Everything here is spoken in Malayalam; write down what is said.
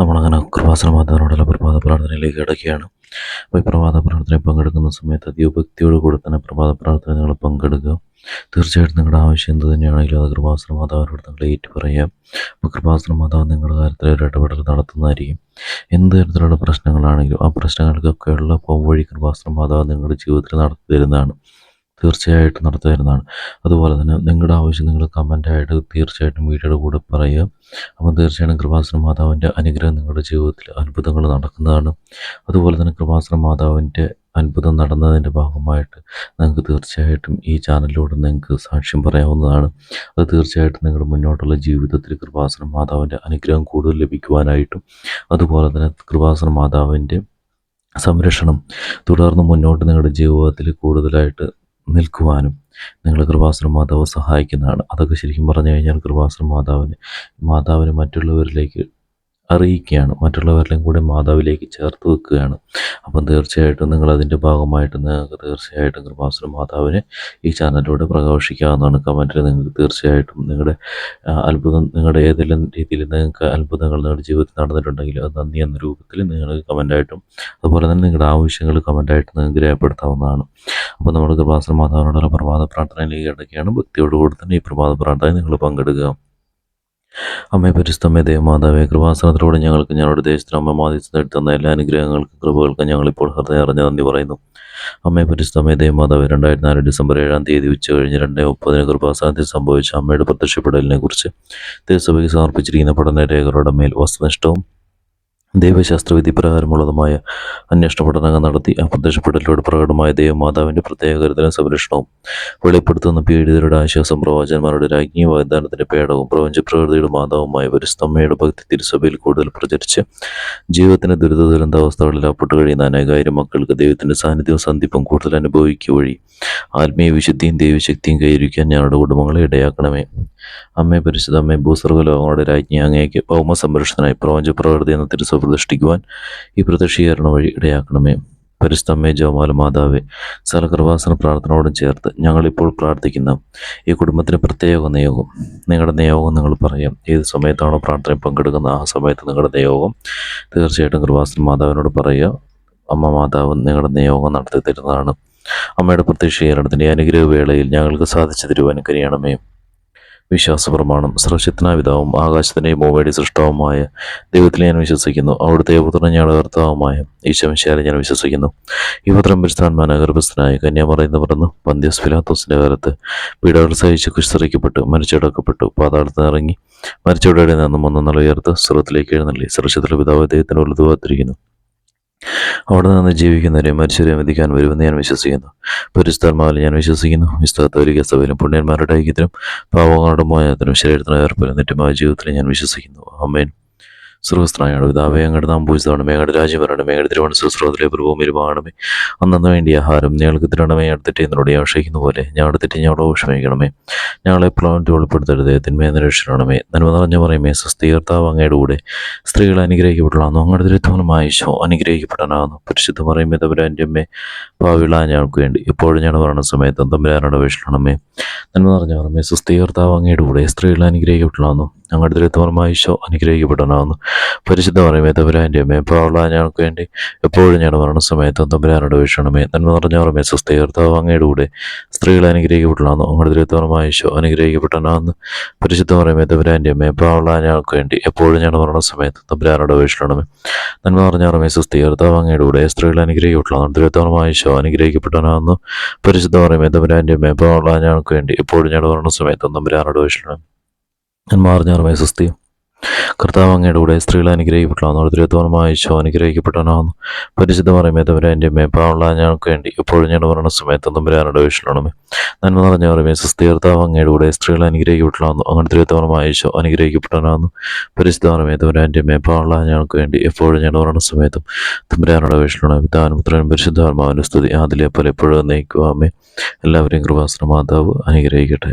നമ്മളങ്ങനെ കൃപാസന മാതാവിനോടുള്ള പ്രഭാത പ്രാർത്ഥനയിലേക്ക് കിടക്കുകയാണ്. അപ്പോൾ ഈ പ്രഭാത പ്രാർത്ഥനയിൽ പങ്കെടുക്കുന്ന സമയത്ത് അധികഭക്തിയോട് കൂടെ തന്നെ പ്രഭാത പ്രാർത്ഥന നിങ്ങൾ പങ്കെടുക്കുക. തീർച്ചയായിട്ടും നിങ്ങളുടെ ആവശ്യം എന്ത് തന്നെയാണെങ്കിലും അത് കൃപാസന മാതാവിനോട് നിങ്ങൾ ഏറ്റു പറയാം അപ്പോൾ കൃപാസന മാതാവ് നിങ്ങളുടെ കാര്യത്തിൽ ഒരു ഇടപെടൽ നടത്തുന്നതായിരിക്കും. എന്ത് തരത്തിലുള്ള പ്രശ്നങ്ങളാണെങ്കിലും ആ പ്രശ്നങ്ങൾക്കൊക്കെയുള്ള പോവഴി കൃപാസന മാതാവ് നിങ്ങളുടെ ജീവിതത്തിൽ നടത്തി തരുന്നതാണ്. തീർച്ചയായിട്ടും നടത്തി തരുന്നതാണ് അതുപോലെ തന്നെ നിങ്ങളുടെ ആവശ്യം നിങ്ങൾ കമന്റായിട്ട് തീർച്ചയായിട്ടും വീഡിയോയുടെ കൂടെ പറയുക. അപ്പം തീർച്ചയായിട്ടും കൃപാസന മാതാവിന്റെ അനുഗ്രഹം നിങ്ങളുടെ ജീവിതത്തിൽ അത്ഭുതങ്ങൾ നടക്കുന്നതാണ്. അതുപോലെ തന്നെ കൃപാസന മാതാവിന്റെ അത്ഭുതം നടന്നതിന്റെ ഭാഗമായിട്ട് നിങ്ങൾക്ക് തീർച്ചയായിട്ടും ഈ ചാനലിലൂടെ നിങ്ങൾക്ക് സാക്ഷ്യം പറയാവുന്നതാണ്. അത് തീർച്ചയായിട്ടും നിങ്ങളുടെ മുന്നോട്ടുള്ള ജീവിതത്തിൽ കൃപാസന മാതാവിന്റെ അനുഗ്രഹം കൂടുതൽ ലഭിക്കുവാനായിട്ടും അതുപോലെ തന്നെ കൃപാസന മാതാവിന്റെ സംരക്ഷണം തുടർന്ന് മുന്നോട്ട് നിങ്ങളുടെ ജീവിതത്തിൽ കൂടുതലായിട്ട് നിൽക്കുവാനും നിങ്ങൾ കൃപാസുര മാതാവ് സഹായിക്കുന്നതാണ്. അതൊക്കെ ശരിക്കും പറഞ്ഞു കഴിഞ്ഞാൽ കൃപാസുര മാതാവിന് മാതാവിന് മറ്റുള്ളവരിലേക്ക് അറിയിക്കുകയാണ്. മറ്റുള്ളവരിലും കൂടെ മാതാവിലേക്ക് ചേർത്ത് വെക്കുകയാണ്. അപ്പം തീർച്ചയായിട്ടും നിങ്ങൾ അതിന്റെ ഭാഗമായിട്ട് നിങ്ങൾക്ക് തീർച്ചയായിട്ടും കൃപാസുര മാതാവിനെ ഈ ചാനലിലൂടെ പ്രകാശിക്കാവുന്നതാണ്. കമന്റിൽ നിങ്ങൾക്ക് തീർച്ചയായിട്ടും നിങ്ങളുടെ അത്ഭുതം നിങ്ങളുടെ ഏതെല്ലാം രീതിയിൽ നിങ്ങൾക്ക് അത്ഭുതങ്ങൾ നിങ്ങളുടെ ജീവിതത്തിൽ നടന്നിട്ടുണ്ടെങ്കിൽ അത് നന്ദി എന്ന രൂപത്തിൽ നിങ്ങൾ കമന്റായിട്ടും അതുപോലെ തന്നെ നിങ്ങളുടെ ആവശ്യങ്ങൾ കമന്റായിട്ട് നിങ്ങൾക്ക് രേഖപ്പെടുത്താവുന്നതാണ്. അപ്പോൾ നമ്മൾ കൃപാസുര മാതാവിനോടുള്ള പ്രഭാത പ്രാർത്ഥനയിലേക്ക് ഇടയ്ക്കാണ് ഭക്തിയോടുകൂടി തന്നെ ഈ പ്രഭാത പ്രാർത്ഥന നിങ്ങൾ പങ്കെടുക്കുക. അമ്മേ പരിസ്ഥമ്മ ദേവമാതാവേ കൃപാസനത്തിലൂടെ ഞങ്ങൾക്ക് ഞങ്ങളുടെ ദേശത്തിന് അമ്മ മാതിച്ച് തന്ന എല്ലാ അനുഗ്രഹങ്ങൾക്കും കൃപകൾക്കും ഞങ്ങളിപ്പോൾ ഹൃദയം അറിഞ്ഞ നന്ദി പറയുന്നു. അമ്മേ പരിസ്ഥമ്മ ദേവമാതാവ് രണ്ടായിരത്തി നാല് ഡിസംബർ ഏഴാം തീയതി ഉച്ച കഴിഞ്ഞ് രണ്ട് മുപ്പതിന് കൃപാസനത്തിൽ സംഭവിച്ച അമ്മയുടെ പ്രത്യക്ഷപ്പെടലിനെ കുറിച്ച് തിരുസഭയ്ക്ക് സമർപ്പിച്ചിരിക്കുന്ന പഠന രേഖകളുടെ മേൽ വസ്തുനിഷ്ഠവും ദൈവശാസ്ത്രവിധി പ്രകാരമുള്ളതുമായ അന്വേഷണ പഠനങ്ങൾ നടത്തി ആ പ്രത്യക്ഷപ്പെടലിലൂടെ പ്രകടമായ ദൈവമാതാവിന്റെ പ്രത്യേക കരുതലും സംരക്ഷണവും വെളിപ്പെടുത്തുന്ന പീഡിതരുടെ ആശ്വാസം പ്രവാചന്മാരുടെ രാജ്ഞീയ വാഗ്ദാനത്തിന്റെ പേടവും പ്രപഞ്ച പ്രകൃതിയുടെ മാതാവുമായ ഒരു സ്തംഭയുടെ ഭക്തി തിരുസഭയിൽ കൂടുതൽ പ്രചരിച്ച് ജീവിതത്തിന്റെ ദുരിത ദുരന്താവസ്ഥകളിൽ അപ്പെട്ട് കഴിയുന്ന അനേകായിരം മക്കൾക്ക് ദൈവത്തിന്റെ സാന്നിധ്യവും സന്ധിപ്പും കൂടുതൽ അനുഭവിക്കുക വഴി ആത്മീയ വിശുദ്ധിയും ദൈവശക്തിയും കൈവരിക്കാൻ ഞങ്ങളുടെ കുടുംബങ്ങളെ ഇടയാക്കണമേ. അമ്മേ പരിശുദ്ധ അമ്മേ ഭൂസ്വർഗ ലോകങ്ങളുടെ രാജ്ഞി അങ്ങേക്ക് ഭൗമ സംരക്ഷണനായി പ്രപഞ്ച പ്രകൃതി എന്ന തിരുസഭ പ്രതിഷ്ഠിക്കുവാൻ ഈ പ്രതിഷ്ഠീകരണം വഴി ഇടയാക്കണമേ. പരിസ്തമ്മേ ജോമാല മാതാവേ സലകൃവാസന പ്രാർത്ഥനയോടും ചേർത്ത് ഞങ്ങളിപ്പോൾ പ്രാർത്ഥിക്കുന്ന ഈ കുടുംബത്തിന് പ്രത്യേക നിയോഗം നിങ്ങളുടെ നിയോഗം നിങ്ങൾ പറയാം. ഏത് സമയത്താണോ പ്രാർത്ഥന പങ്കെടുക്കുന്ന ആ സമയത്ത് നിങ്ങളുടെ നിയോഗം തീർച്ചയായിട്ടും കൃപാസന മാതാവിനോട് പറയുക. അമ്മ മാതാവ് നിങ്ങളുടെ നിയോഗം നടത്തി തരുന്നതാണ്. അമ്മയുടെ പ്രത്യക്ഷീകരണത്തിന്റെ അനുഗ്രഹ വേളയിൽ ഞങ്ങൾക്ക് സാധിച്ചു തരുവാൻ കഴിയണമേ. വിശ്വാസ പ്രമാണം സർവശക്തനാവിതാവും ആകാശത്തിന്റെയും ഭൂമിയുടെ സൃഷ്ടാവുമായ ദൈവത്തിൽ ഞാൻ വിശ്വസിക്കുന്നു. അവിടുത്തെ പുത്രൻ ഞാൻ കർത്താവുമായ ഈശോമിശാലെ ഞാൻ വിശ്വസിക്കുന്നു. ഈ പുത്രം പരിസ്ഥാൻമാന ഗർഭസ്ഥനായ കന്യാമറയുന്ന പറഞ്ഞു പന്ത്യസ് ഫിലാത്തോസിന്റെ കാലത്ത് പീഡകൾ സഹിച്ച് കുശ്തറിക്കപ്പെട്ടു മരിച്ചടക്കപ്പെട്ടു പാതാളത്ത് ഇറങ്ങി മരിച്ചവിടെ നിന്നും ഒന്നെന്നുള്ള ഉയർത്ത് സ്വർഗത്തിലേക്ക് എഴുന്നള്ളി സർവശത്തിലെ പിതാവ് ദൈവത്തിന് വലുതുവാത്തിരിക്കുന്നു അവിടെ നിന്ന് ജീവിക്കുന്നവരെ മരിച്ചവരെ വധിക്കാൻ വരുമെന്ന് ഞാൻ വിശ്വസിക്കുന്നു. പരിസ്ഥാത്മാവിൽ ഞാൻ വിശ്വസിക്കുന്നു. വിസ്താത്തോലിക സഭയിലും പുണ്യന്മാരുടെ ഐക്യത്തിനും പാവങ്ങളുടെ മോചനത്തിനും ശരീരത്തിന് ഏർപ്പെடும் നിത്യമായ ജീവിതത്തിൽ ഞാൻ വിശ്വസിക്കുന്നു. അമ്മേൻ സർവസ്ത്രനായാണ് പിതാവേ അങ്ങയുടെ നാം പൂജിതമാണമേ അങ്ങയുടെ രാജ്യം വരണമേ അങ്ങയുടെ തിരുവണ പ്രഭൂമി പ്രഭൂമിരുമാണമേ അന്നു വേണ്ടിയ ആഹാരം ഞങ്ങൾക്ക് തിരണമേ അടുത്തിട്ട് എന്നോട് ആവശ്യിക്കുന്ന പോലെ ഞങ്ങളുടെ തെറ്റി ഞങ്ങളോട് ക്ഷമിക്കണമേ. ഞങ്ങളെ പ്ലോന്റ് ഉൾപ്പെടുത്തരുത് തിന്മയെ നിരക്ഷരണമേ നന്മ നിറഞ്ഞു പറയുമേ സ്വസ്ഥീകർത്താവ് അങ്ങയുടെ കൂടെ സ്ത്രീകൾ അനുഗ്രഹിക്കപ്പെടലാന്നു അങ്ങയുടെ തിരുത്തോണമായ ഈശോ അനുഗ്രഹിക്കപ്പെടാനാകുന്നു. പരിശുദ്ധ പറയുമേ തമ്പുരാന്റെ അമ്മേ പാവിള ഞങ്ങൾക്ക് വേണ്ടി എപ്പോഴും ഞങ്ങൾ പറഞ്ഞ സമയത്ത് തമ്പുരാനോട് വിഷണമേ നന്മ നിറഞ്ഞു പറയുമേ സ്വസ്ഥീകർത്താവ് അങ്ങയുടെ കൂടെ സ്ത്രീകൾ അനുഗ്രഹിക്കപ്പെടലാന്നു ഞങ്ങളുടെ ദരിദ്രമായ ഈശോ അനുഗ്രഹിക്കപ്പെടണമെന്ന് പരിശുദ്ധ പറയുമേ തമ്പുരാന്റെ അമ്മേ പാവിള ഞങ്ങൾക്ക് വേണ്ടി എപ്പോഴും ഞാൻ മരണ സമയത്ത് തമ്പുരാനോട് വീക്ഷണമേ നന്മ നിറഞ്ഞു പറയുമേ സ്വസ്ഥീകർത്താവ് അങ്ങയുടെ കൂടെ സ്ത്രീകൾ അനുഗ്രഹിക്കപ്പെടണമെന്ന് ഞങ്ങളുടെ ദരിദ്രമായ ഈശോ അനുഗ്രഹിക്കപ്പെടണമെന്ന് പരിശുദ്ധ പറയുമേ തമ്പുരാന്റെ അമ്മേ പാവിള ഞങ്ങൾക്ക് വേണ്ടി എപ്പോഴും ഞാൻ മരണ സമയത്ത് തമ്പുരാനോട് വീക്ഷണമേ നന്മ നിറഞ്ഞ സ്വസ്ഥീകർത്താവ് അങ്ങയുടെ കൂടെ സ്ത്രീകൾ അനുഗ്രഹിക്കപ്പെടണം തിരുവത്തമായ ഈശോ അനുഗ്രഹിക്കപ്പെടണമെന്ന് പരിശുദ്ധ പറയുമേ തമ്പുരാന്റെ മേപ്പമുള്ള ഞങ്ങൾക്ക് വേണ്ടി എപ്പോഴും ഞാൻ മരണ സമയത്ത് തമ്പുരാനോട് വീക്ഷണം നന്മ നിറഞ്ഞ റമേ സുസ്ഥി കർത്താവ് അങ്ങയുടെ കൂടെ സ്ത്രീകൾ അനുഗ്രഹിക്കപ്പെടണം തിരുവത്തമായ ഈശോ അനുഗ്രഹിക്കപ്പെട്ടവനാകുന്നു. പരിശുദ്ധ പറയുമേ തമ്പുരാന്റെ മേപ്പമുള്ള ഞങ്ങൾക്ക് വേണ്ടി എപ്പോഴും ഞാൻ പറഞ്ഞ സമയത്ത് തമ്പുരാനുടെ വീക്ഷണമേ നന്മ നിറഞ്ഞ പറയുമേ സുസ്ഥി കർത്താവ് അങ്ങയുടെ കൂടെ സ്ത്രീകൾ അനുഗ്രഹിക്കപ്പെടണം അങ്ങനെ തിരുവത്തമായ ഈശോ അനുഗ്രഹിക്കപ്പെട്ടവനാകുന്നു. പരിശുദ്ധ പറയുമേ തമ്പുരാന്റെ മേപ്പമുള്ള ഞങ്ങൾക്ക് വേണ്ടി എപ്പോഴും ഞാൻ പറഞ്ഞ സമയത്തും തമ്പുരാനുടെ വീക്ഷണം പിതാനും പുത്രനും പരിശുദ്ധാത്മാവിന്റെ സ്തുതി. ആദ്യം പോലെ എപ്പോഴും നയിക്കുവാമേ എല്ലാവരെയും കൃപാസന മാതാവ് അനുഗ്രഹിക്കട്ടെ.